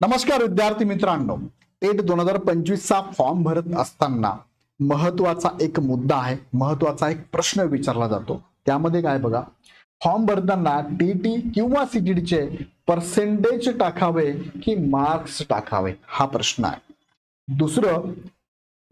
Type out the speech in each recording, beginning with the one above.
नमस्कार विद्यार्थी मित्रांनो. टेट दोन हजार पंचवीसचा फॉर्म भरत असताना महत्त्वाचा एक मुद्दा आहे. महत्त्वाचा एक प्रश्न विचारला जातो. त्यामध्ये काय बघा? फॉर्म भरताना टीटी किंवा सीटीडीचे पर्सेंटेज टाकावे की मार्क्स टाकावे? हा प्रश्न आहे. दुसरं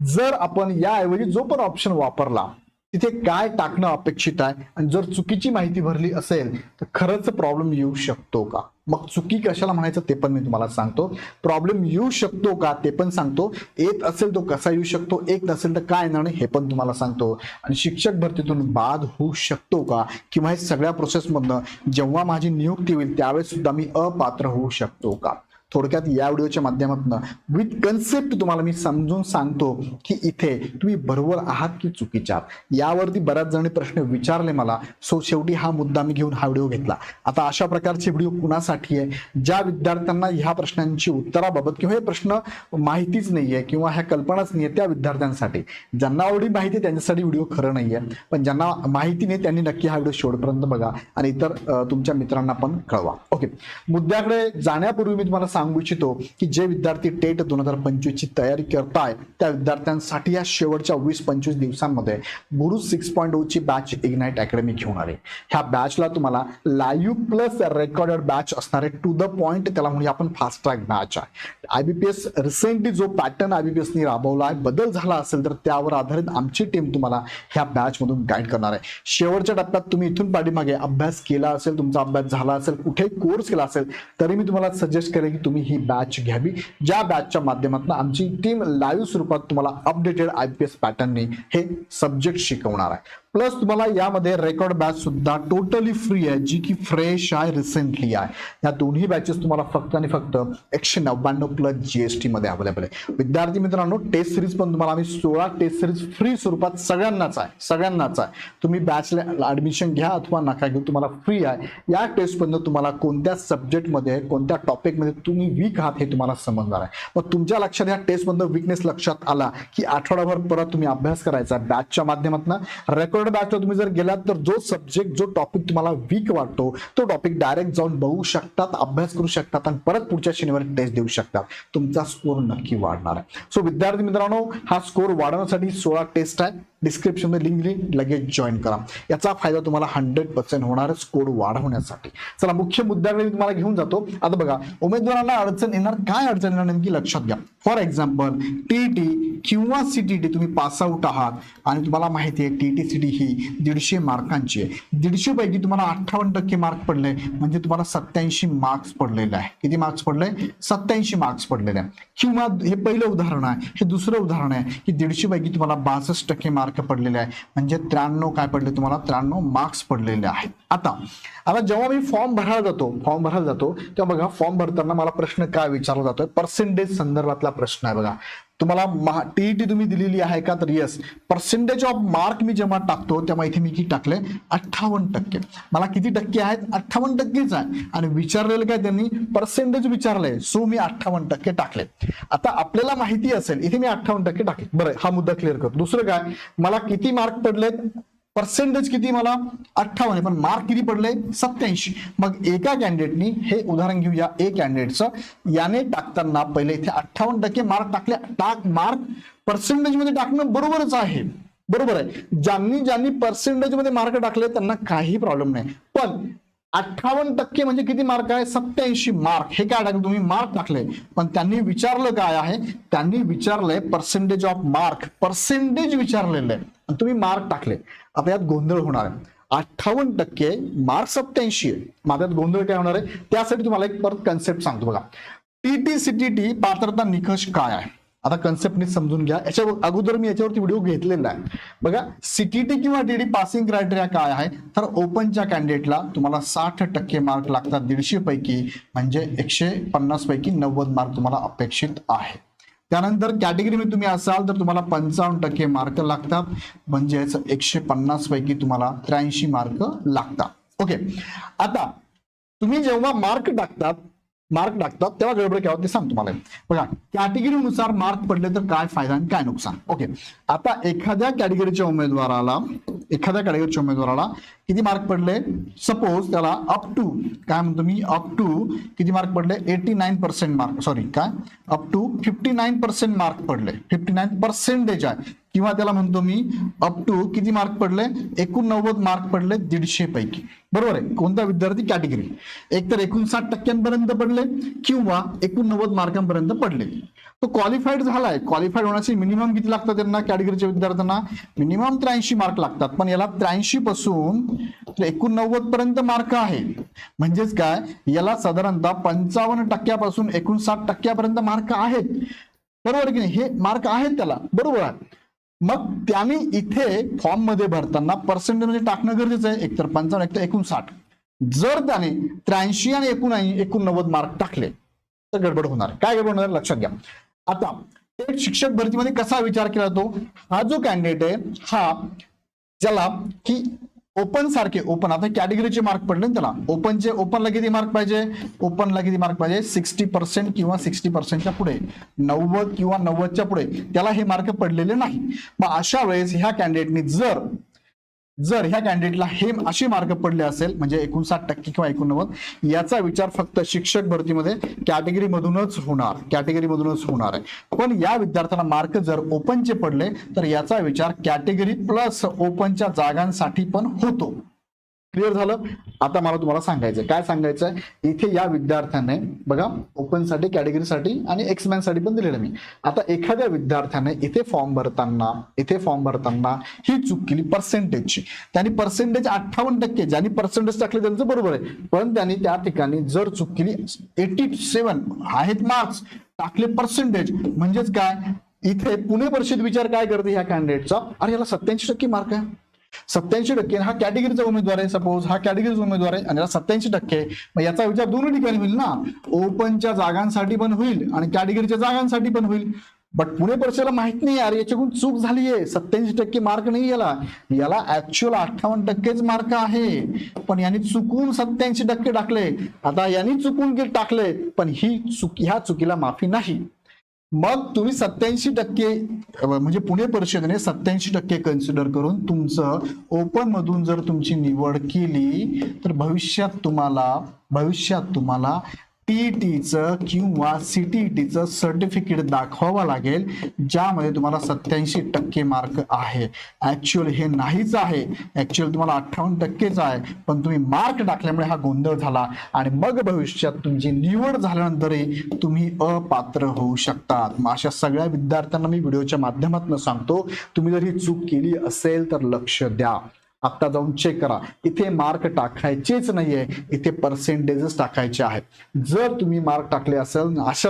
जर आपण याऐवजी जो पण ऑप्शन वापरला तिथे काय टाकणं अपेक्षित आहे? आणि जर चुकीची माहिती भरली असेल तर खरंच प्रॉब्लेम येऊ शकतो का? मग चुकी कशाला म्हणायचं ते पण मी तुम्हाला सांगतो. प्रॉब्लेम येऊ शकतो का ते पण सांगतो. येत असेल तो कसा येऊ शकतो एक नसेल तर काय येणार हे पण तुम्हाला सांगतो. आणि शिक्षक भरतीतून बाद होऊ शकतो का? किंवा हे सगळ्या प्रोसेसमधनं जेव्हा माझी नियुक्ती होईल त्यावेळेस सुद्धा मी अपात्र होऊ शकतो का? थोडक्यात या व्हिडिओच्या माध्यमातून विथ कन्सेप्ट तुम्हाला मी समजून सांगतो की इथे तुम्ही बरोबर आहात की चुकीच्या आहात. यावरती बऱ्याच जणी प्रश्न विचारले मला सो शेवटी हा मुद्दा मी घेऊन हा व्हिडिओ घेतला. आता अशा प्रकारचे व्हिडिओ कुणासाठी आहे? ज्या विद्यार्थ्यांना ह्या प्रश्नांची उत्तराबाबत किंवा हे प्रश्न माहितीच नाहीये किंवा ह्या कल्पनाच नाहीये त्या विद्यार्थ्यांसाठी. ज्यांना एवढी माहिती त्यांच्यासाठी व्हिडिओ खरं नाहीये. पण ज्यांना माहिती नाही त्यांनी नक्की हा व्हिडिओ शेवटपर्यंत बघा आणि इतर तुमच्या मित्रांना पण कळवा. ओके. मुद्द्याकडे जाण्यापूर्वी मी तुम्हाला सांगू इच्छितो की जे विद्यार्थी टेट दोन हजार पंचवीस ची तयारी करताय त्या विद्यार्थ्यांसाठी या शेवटच्या वीस पंचवीस दिवसांमध्ये गुरु सिक्स पॉईंट ची बॅच इग्नाईट अकॅडमी घेऊन आहे ह्या बॅचला तुम्हाला लाईव्ह प्लस रेकॉर्डेड बॅच असणारे टू द पॉईंट त्याला म्हणजे आपण फास्ट ट्रॅक बॅच आहे. आयबीपीएस रिसेंटली जो पॅटर्न आयबीपीएसनी राबवला आहे बदल झाला असेल तर त्यावर आधारित आमची टीम तुम्हाला ह्या बॅच मधून गाईड करणार आहे. शेवटच्या टप्प्यात तुम्ही इथून पाठीमागे अभ्यास केला असेल तुमचा अभ्यास झाला असेल कुठे कोर्स केला असेल तरी मी तुम्हाला सजेस्ट करेन की तुम्ही ही बॅच घ्यावी. ज्या बॅचच्या माध्यमातून आमची टीम लाईव्ह स्वरूपात तुम्हाला अपडेटेड आयपीएस पॅटर्नने हे सब्जेक्ट शिकवणार आहे. प्लस तुम्हाला यामध्ये रेकॉर्ड बॅच सुद्धा टोटली फ्री आहे जी की फ्रेश आहे रिसेंटली आहे. या दोन्ही बॅचेस तुम्हाला फक्त आणि फक्त एकशे नव्याण्णव प्लस जीएसटी मध्ये अवेलेबल आहे. विद्यार्थी मित्रांनो टेस्ट सिरीज पण तुम्हाला आम्ही सोळा टेस्ट सिरीज फ्री स्वरूपात सगळ्यांनाच आहे सगळ्यांनाच आहे. तुम्ही बॅचला ऍडमिशन घ्या अथवा नका घेऊ तुम्हाला फ्री आहे. या टेस्ट तुम्हाला कोणत्या सब्जेक्टमध्ये कोणत्या टॉपिकमध्ये तुम्ही वीक आहात हे तुम्हाला समजणार आहे. मग तुमच्या लक्षात या टेस्ट मधनं विकनेस लक्षात आला की आठवडाभर परत तुम्ही अभ्यास करायचा बॅचच्या माध्यमातून. रेकॉर्ड बॅचला तुम्ही जर गेलात तर जो सब्जेक्ट जो टॉपिक तुम्हाला वीक वाटतो तो टॉपिक डायरेक्ट जाऊन बघू शकतात अभ्यास करू शकतात आणि परत पुढच्या शनिवारी टेस्ट देऊ शकतात. तुमचा स्कोर नक्की वाढणार आहे. सो विद्यार्थी मित्रांनो हा स्कोर वाढवण्यासाठी सोळा टेस्ट आहे डिस्क्रिप्शनमध्ये लिंक लगेच जॉईन करा. याचा फायदा तुम्हाला हंड्रेड पर्सेंट होणार स्कोर वाढवण्यासाठी. चला मुख्य मुद्द्याकडे मी तुम्हाला घेऊन जातो. आता बघा उमेदवारांना अडचण येणार काय अडचण येणार नेमकी लक्षात घ्या. फॉर एक्झाम्पल टीटी किंवा सीटीटी तुम्ही पास आउट आहात आणि तुम्हाला माहिती आहे टीटी सीटी ही दीडशे मार्कांची आहे. दीडशे पैकी तुम्हाला अठ्ठावन्न टक्के मार्क पडले म्हणजे तुम्हाला सत्याऐंशी मार्क्स पडलेले आहे. किती मार्क्स पडले? सत्याऐंशी मार्क्स पडलेले आहे. किंवा हे पहिलं उदाहरण आहे हे दुसरं उदाहरण आहे की दीडशे पैकी तुम्हाला बासष्ट टक्के मार्क पडलेले आहे. म्हणजे त्र्याण्णव काय पडले तुम्हाला? त्र्याण्णव मार्क्स पडलेले आहेत. आता आता जेव्हा मी फॉर्म भरायला जातो फॉर्म भरायला जातो तेव्हा बघा फॉर्म भरताना मला प्रश्न काय विचारला जातोय? पर्सेंटेज संदर्भातला प्रश्न आहे बघा. तुम्हाला टीईटी तुम्ही दिलेली आहे का? तर येस पर्सेंटेज ऑफ मार्क मी जेव्हा टाकतो तेव्हा इथे मी किती टाकले अठ्ठावन्न टक्के. मला किती टक्के आहेत? अठ्ठावन्न टक्केच आहे. आणि विचारलेलं काय त्यांनी? पर्सेंटेज विचारलंय. सो मी अठ्ठावन्न टक्के टाकले. आता आपल्याला माहिती असेल इथे मी अठ्ठावन्न टक्के टाकले. बरं हा मुद्दा क्लिअर करतो. दुसरं काय? मला किती मार्क पडलेत? पर्सेंटेज किती मला? अठ्ठावन्न. आहे, पण मार्क किती पडले? सत्याऐंशी मग एका कॅन्डिडेटनी हे उदाहरण घेऊया. ए कॅन्डिडेटचं याने टाकताना पहिले इथे अठ्ठावन्न टक्के मार्क टाकले. टाक मार्क पर्सेंटेजमध्ये टाकणं बरोबरच आहे. बरोबर आहे. ज्यांनी ज्यांनी पर्सेंटेजमध्ये मार्क टाकले त्यांना काही प्रॉब्लेम नाही. पण अठ्ठावन्न टक्के म्हणजे किती मार्क आहे? सत्याऐंशी मार्क हे काय टाकलं? तुम्ही मार्क टाकले पण त्यांनी विचारलं काय आहे? त्यांनी विचारलंय पर्सेंटेज ऑफ मार्क पर्सेंटेज विचारलेलं आहे. आणि तुम्ही मार्क टाकले आता यात गोंधळ होणार आहे. अठ्ठावन्न टक्के मार्क सत्याऐंशी आहे. माझ्यात गोंधळ काय होणार आहे? त्यासाठी तुम्हाला एक परत कन्सेप्ट सांगतो बघा. टीटी सीटीटी पात्रता निकष काय आहे? आता कन्सेप्ट नीट समजून घ्या. याच्या अगोदर मी याच्यावरती व्हिडिओ घेतलेला आहे. बघा सीटीटी किंवा टीडी पासिंग क्रायटेरिया काय आहे? तर ओपनच्या कॅन्डिडेटला तुम्हाला साठ टक्के मार्क लागतात दीडशे पैकी म्हणजे एकशे पन्नास पैकी नव्वद मार्क तुम्हाला अपेक्षित आहे. त्यानंतर कॅटेगरीमध्ये तुम्ही असाल तर तुम्हाला पंचावन्न टक्के मार्क लागतात म्हणजेच एकशे पन्नास पैकी तुम्हाला त्र्याऐंशी मार्क लागतात. ओके आता तुम्ही जेव्हा मार्क टाकतात मार्क टाकतात तेव्हा गडबड काय ते सांगतो तुम्हाला बघा कॅटेगरीनुसार मार्क पडले तर काय फायदा आणि काय नुकसान? ओके आता एखाद्या कॅटेगरीच्या उमेदवाराला एखाद्या कॅटेगरीच्या उमेदवाराला किती मार्क पडले? सपोज त्याला अप टू काय म्हणतो मी? अप टू किती मार्क पडले? Eighty nine percent mark sorry काय up to fifty nine percent mark पडले. फिफ्टी नाईन पर्सेंटेज आहे. किंवा त्याला म्हणतो मी अप टू किती मार्क पडले? एकोणनव्वद मार्क पडले दीडशे पैकी. बरोबर आहे? कोणता विद्यार्थी कॅटेगरी एक तर एकोणसाठ टक्क्यांपर्यंत पडले किंवा एकोणनव्वद मार्कांपर्यंत पडले. तो क्वालिफाईड झालाय. क्वालिफाईड होण्याचे मिनिमम किती लागतात त्यांना कॅटेगरीच्या विद्यार्थ्यांना? मिनिमम त्र्याऐंशी मार्क लागतात. पण याला त्र्याऐंशी पासून एकोणनव्वद पर्यंत मार्क आहे. म्हणजेच काय? याला साधारणतः पंचावन्न टक्क्यापासून एकोणसाठ टक्क्यापर्यंत मार्क आहेत. बरोबर की नाही? हे मार्क आहेत त्याला. बरोबर आहे. मग त्याने इथे फॉर्ममध्ये भरताना पर्सेंटेज म्हणजे टाकणं गरजेचं आहे. एकतर पंचावन्न एकतर एकोणसाठ. जर त्याने त्र्याऐंशी आणि एकोणऐंशी एकोणनव्वद मार्क टाकले तर गडबड होणार काय गडबड होणार लक्षात घ्या. आता थेट शिक्षक भरतीमध्ये कसा विचार केला जातो? हा जो कॅन्डिडेट आहे हा ज्याला की ओपन सारखे ओपन आता कॅटेगरीचे मार्क पडले ना त्याला. ओपनचे ओपनला किती मार्क पाहिजे. ओपनला किती मार्क पाहिजे. सिक्स्टी पर्सेंट किंवा सिक्स्टी पर्सेंटच्या पुढे. नव्वद किंवा नव्वदच्या पुढे. त्याला हे मार्क पडलेले नाही. मग अशा वेळेस ह्या कॅन्डिडेटनी जर जर ह्या कॅन्डिडेटला हे असे मार्क पडले असेल म्हणजे एकोणसाठ टक्के किंवा एकोणनव्वद याचा विचार फक्त शिक्षक भरतीमध्ये कॅटेगरी मधूनच होणार कॅटेगरी मधूनच होणार आहे. पण या विद्यार्थ्यांना मार्क जर ओपनचे पडले तर याचा विचार कॅटेगरी प्लस ओपनच्या जागांसाठी पण होतो. क्लिअर झालं? आता मला तुम्हाला सांगायचं काय सांगायचं इथे या विद्यार्थ्याने बघा ओपनसाठी कॅटेगरीसाठी आणि एक्समॅनसाठी पण दिलेलं मी. आता एखाद्या विद्यार्थ्याने इथे फॉर्म भरताना इथे फॉर्म भरताना ही चूक केली पर्सेंटेजची त्यांनी पर्सेंटेज अठ्ठावन्न टक्के ज्यांनी पर्सेंटेज टाकले त्यांचं बरोबर आहे. पण त्यांनी त्या ठिकाणी जर चूक केली एटी सेवन आहेत मार्क्स टाकले पर्सेंटेज म्हणजेच काय? इथे पुणे परिषद विचार काय करते ह्या कॅन्डिडेटचा अरे याला सत्याऐंशी टक्के मार्क आहे. सत्याऐंशी टक्के हा कॅटेगरीचा उमेदवार आहे सपोज हा कॅटेगरीचा उमेदवार आहे आणि सत्याऐंशी टक्के. मग याचा विचार दोन्ही ठिकाणी होईल ना. ओपनच्या जागांसाठी पण होईल आणि कॅटेगरीच्या जागांसाठी पण होईल. बट पुणे परीक्षेला माहीत नाही यार याच्याकडून चूक झालीये. सत्याऐंशी टक्के मार्क नाही याला. याला ऍक्च्युअल अठ्ठावन्न टक्केच मार्क आहे. पण यांनी चुकून सत्याऐंशी टक्के टाकले. आता यांनी चुकून टाकले पण ही चुक ह्या चुकीला माफी नाही. मग तुम्ही सत्याऐंशी टक्के म्हणजे पुणे परिषदेने सत्याऐंशी टक्के कन्सिडर करून तुमचं ओपन मधून जर तुमची निवड केली तर भविष्यात तुम्हाला भविष्यात तुम्हाला टीईटीचं किंवा सीटीईटीचं सर्टिफिकेट दाखवावं लागेल ज्यामध्ये तुम्हाला सत्याऐंशी टक्के मार्क आहे. ऍक्च्युअल हे नाहीच आहे. ॲक्च्युअल तुम्हाला अठ्ठावन्न टक्केच आहे. पण तुम्ही मार्क टाकल्यामुळे हा गोंधळ झाला आणि मग भविष्यात तुमची निवड झाल्यानंतरही तुम्ही अपात्र होऊ शकतात. मग अशा सगळ्या विद्यार्थ्यांना मी व्हिडिओच्या माध्यमातून सांगतो तुम्ही जर ही चूक केली असेल तर लक्ष द्या. आता जाऊन चेक करा. इथे मार्क टाकायचेच नाहीये. इथे पर्सेंटेजेस टाकायचे आहेत. जर तुम्ही मार्क टाकले असेल अशा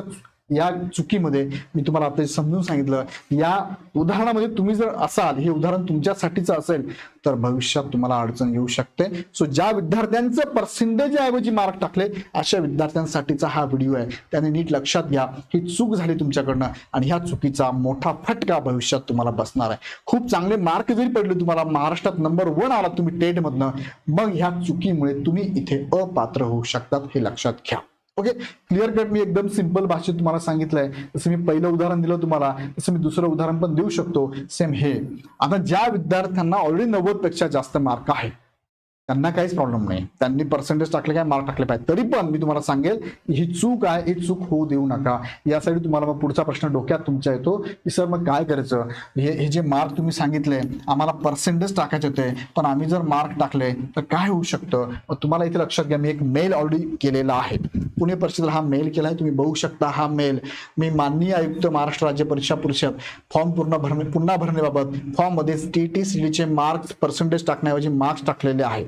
या चुकीमध्ये मी तुम्हाला आता समजून सांगितलं. या उदाहरणामध्ये तुम्ही जर असाल हे उदाहरण तुमच्यासाठीच असेल तर भविष्यात तुम्हाला अडचण येऊ शकते. सो ज्या विद्यार्थ्यांचं पर्सेंटेज ऐवजी मार्क टाकले अशा विद्यार्थ्यांसाठीचा हा व्हिडिओ आहे. त्याने नीट लक्षात घ्या ही चूक झाली तुमच्याकडनं आणि ह्या चुकीचा मोठा फटका भविष्यात तुम्हाला बसणार आहे. खूप चांगले मार्क जरी पडले तुम्हाला महाराष्ट्रात नंबर वन आला तुम्ही टेटमधनं मग ह्या चुकीमुळे तुम्ही इथे अपात्र होऊ शकतात हे लक्षात घ्या. ओके क्लिअर कट मी एकदम सिंपल भाषेत तुम्हाला सांगितलंय. जसं मी पहिलं उदाहरण दिलं तुम्हाला तसं मी दुसरं उदाहरण पण देऊ शकतो. सेम हे. आता ज्या विद्यार्थ्यांना ऑलरेडी नव्वदपेक्षा जास्त मार्क आहे त्यांना काहीच प्रॉब्लेम नाही. त्यांनी पर्सेंटेज टाकले काय? मार्क टाकले पाहिजे. तरी पण मी तुम्हाला सांगेल ही चूक आहे ही चूक होऊ देऊ नका. यासाठी तुम्हाला मग पुढचा प्रश्न डोक्यात तुमच्या येतो की सर मग काय करायचं? हे हे जे मार्क तुम्ही सांगितले आम्हाला पर्सेंटेज टाकायचे होते पण आम्ही जर मार्क टाकले तर काय होऊ शकतं? तुम्हाला इथे लक्षात घ्या मी एक मेल ऑलरेडी केलेला आहे. पुणे परिषदेला हा मेल केला आहे तुम्ही बघू शकता हा मेल मी माननीय आयुक्त महाराष्ट्र राज्य परीक्षा परिषद फॉर्म पूर्ण भरणे पुन्हा भरण्याबाबत फॉर्ममध्ये टी टी चे मार्क्स पर्सेंटेज टाकण्याऐवजी मार्क्स टाकलेले आहेत.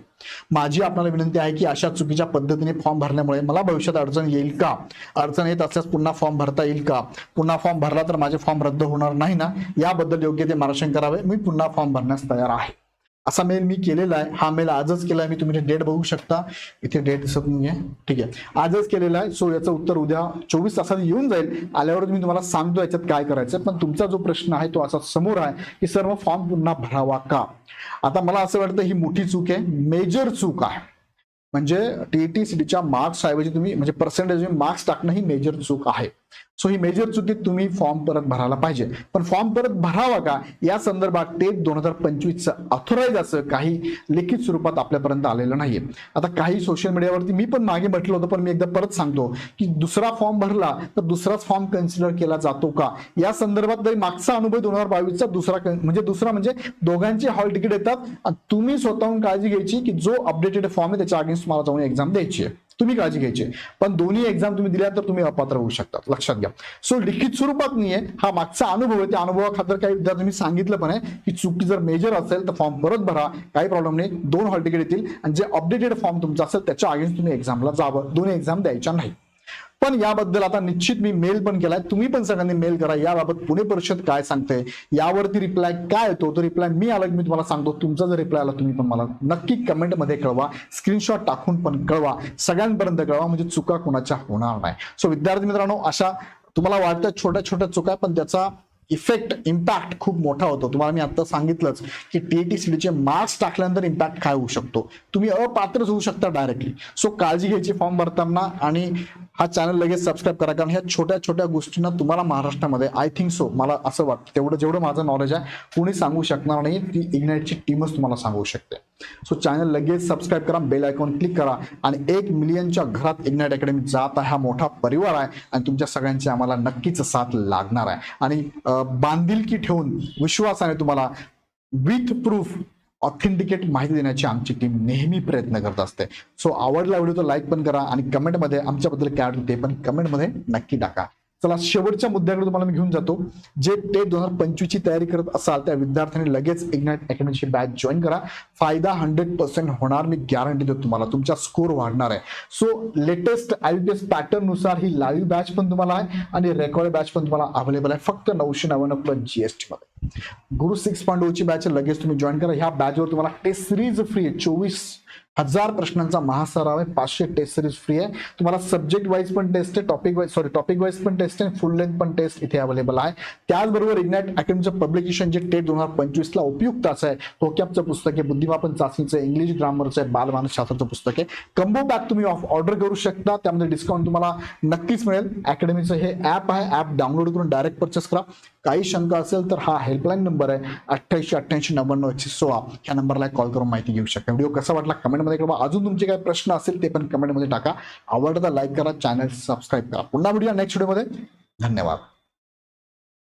माझी आपल्याला विनंती आहे की अशा चुकीच्या पद्धतीने फॉर्म भरल्यामुळे मला भविष्यात अडचण येईल का? अडचण येत असल्यास पुन्हा फॉर्म भरता येईल का? पुन्हा फॉर्म भरला तर माझे फॉर्म रद्द होणार नाही ना? याबद्दल योग्य ते मार्गदर्शन करावे. मी पुन्हा फॉर्म भरण्यास तयार आहे. असा मेल मी केलेला आहे. हा मेल आजच केला आहे. मी तुम्ही डेट बघू शकता. इथे डेट दिसत आहे ठीक आहे. आजच केलेला आहे. सो याचं उत्तर उद्या चोवीस तासात येऊन जाईल. आल्यावर मी तुम्हाला सांगतो याच्यात काय करायचं पण तुमचा जो प्रश्न आहे तो असा समोर आहे की सर्व फॉर्म पुन्हा भरावा का? आता मला असं वाटतं ही मोठी चूक आहे. मेजर चूक आहे. म्हणजे टीईटी सीटीच्या मार्क्स ऐवजी तुम्ही म्हणजे पर्सेंटेज मार्क्स टाकणं ही मेजर चूक आहे. सो ही मेजर चुकी तुम्ही फॉर्म परत भरायला पाहिजे. पण फॉर्म परत भरावा का? या संदर्भात ते दोन हजार पंचवीसचं ऑथोराईज असं काही लिखित स्वरूपात आपल्यापर्यंत आलेलं नाहीये. आता काही सोशल मीडियावरती मी पण मागे म्हटलं होतं पण मी एकदा परत सांगतो की दुसरा फॉर्म भरला तर दुसराच फॉर्म कन्सिडर केला जातो का? या संदर्भात तरी मागचा अनुभव दोन हजार बावीसचा दुसरा म्हणजे दुसरा म्हणजे दोघांची हॉल तिकीट येतात. आणि तुम्ही स्वतःहून काळजी घ्यायची की जो अपडेटेड फॉर्म आहे त्याच्या अगेन्स्ट तुम्हाला जाऊन एक्झाम द्यायची आहे. तुम्ही काळजी घ्यायची. आहे. पण दोन्ही एक्झाम तुम्ही दिल्या तर तुम्ही अपात्र होऊ शकता लक्षात घ्या. सो लिखित स्वरूपात नाहीये. हा मागचा अनुभव आहे. त्या अनुभवाखातर काही विद्यार्थी सांगितलं पण आहे की चुकी जर मेजर असेल तर फॉर्म परत भरा. काही प्रॉब्लेम नाही. दोन हॉल तिकीट येतील. आणि जे अपडेटेड फॉर्म तुमचा असेल त्याच्या अगेन्स्ट तुम्ही एक्झामला जावं. दोन्ही एक्झाम द्यायच्या नाही पण याबद्दल आता निश्चित मी मेल पण केलाय. तुम्ही पण सगळ्यांनी मेल करा. याबाबत पुणे परिषद काय सांगते यावरती रिप्लाय काय येतो तो रिप्लाय मी आला की मी तुम्हाला सांगतो. तुमचा जर रिप्लाय आला तुम्ही पण मला नक्की कमेंटमध्ये कळवा. स्क्रीनशॉट टाकून पण कळवा. सगळ्यांपर्यंत कळवा म्हणजे चुका कोणाच्या होणार नाही. सो विद्यार्थी मित्रांनो अशा तुम्हाला वाटतं छोट्या छोट्या चुका पण त्याचा इफेक्ट इम्पॅक्ट खूप मोठा होतो. तुम्हाला मी आता सांगितलंच की टीईटी सीडीचे मार्क्स टाकल्यानंतर इम्पॅक्ट काय होऊ शकतो? तुम्ही अपात्रच होऊ शकता डायरेक्टली सो काळजी घ्यायची फॉर्म भरताना आणि हा चॅनल लगेच सबस्क्राईब करा. कारण ह्या छोट्या छोट्या गोष्टींना तुम्हाला महाराष्ट्रामध्ये आय थिंक सो मला असं वाटतं. तेवढं जेवढं माझं नॉलेज आहे कोणी सांगू शकणार नाही. ती इग्नाईटची टीमच तुम्हाला सांगू शकते. सो चॅनल लगेच सबस्क्राईब करा बेल आयकॉन क्लिक करा आणि एक मिलियनच्या घरात इग्नाइट अकॅडमी जात आहे. हा मोठा परिवार आहे आणि तुमच्या सगळ्यांची आम्हाला नक्कीच साथ लागणार आहे. आणि बांधिलकी ठेवून विश्वासाने तुम्हाला विथ प्रूफ ऑथेंटिकेट माहिती देण्याची आमची टीम नेहमी प्रयत्न करत असते. सो आवडला व्हिडिओ तर लाईक पण करा आणि कमेंटमध्ये आमच्याबद्दल काय वाटतं ते पण कमेंटमध्ये नक्की टाका. चला शेवटच्या मुद्द्याकडे तुम्हाला मी घेऊन जातो. जे टेट दोन हजार पंचवीस ची तयारी करत असाल त्या विद्यार्थ्यांनी लगेच इग्नाइट अकॅडमीची बॅच जॉईन करा. फायदा हंड्रेड पर्सेंट होणार मी गॅरंटी देतो तुम्हाला. तुमचा स्कोर वाढणार आहे. So latest I B S पॅटर्ननुसार ही लाईव्ह बॅच पण तुम्हाला आहे आणि रेकॉर्ड बॅच पण तुम्हाला अवेलेबल आहे. फक्त नऊशे नव्याण्णव प्लस जीएसटी मध्ये. गुरु सिक्स पॉईंट ओची बॅच लगेच तुम्ही जॉईन करा. ह्या बॅचवर तुम्हाला टेस्ट सिरीज फ्री आहे. चोवीस हजार प्रश्नांचा महासराव आहे. पाचशे टेस्ट सिरीज फ्री आहे. तुम्हाला सब्जेक्ट वाईज पण टेस्ट आहे topic wise sorry topic wise पण टेस्ट आहे फुल लेंथ पण टेस्ट इथे अवेलेबल आहे. त्याचबरोबर इग्नॅट अकॅडमीचं पब्लिकेशन जे टेट दोन हजार पंचवीसला उपयुक्त असं आहे. टोक्यापचं पुस्तक आहे बुद्धिमापन चाचणीचं इंग्लिश ग्रामरचं आहे बालमानसशास्त्राचं पुस्तक आहे. कंबो पॅक तुम्ही ऑर्डर करू शकता. त्यामध्ये डिस्काउंट तुम्हाला नक्कीच मिळेल. अकॅडमीचं हे ॲप आहे. ॲप डाउनलोड करून डायरेक्ट परचेस करा. काही शंका असेल तर हा हेल्पलाईन नंबर आहे. अठ्ठ्याऐंशी अठ्ठ्याऐंशी नव्याण्णव एकशे सोळा ह्या नंबरला कॉल करून माहिती घेऊ शकता. व्हिडिओ कसा वाटला कमेंटमध्ये किंवा अजून तुमचे काही प्रश्न असेल ते पण कमेंटमध्ये टाका. आवडता लाईक करा चॅनल सबस्क्राईब करा. पुन्हा व्हिडिओ नेक्स्ट व्हिडिओमध्ये धन्यवाद.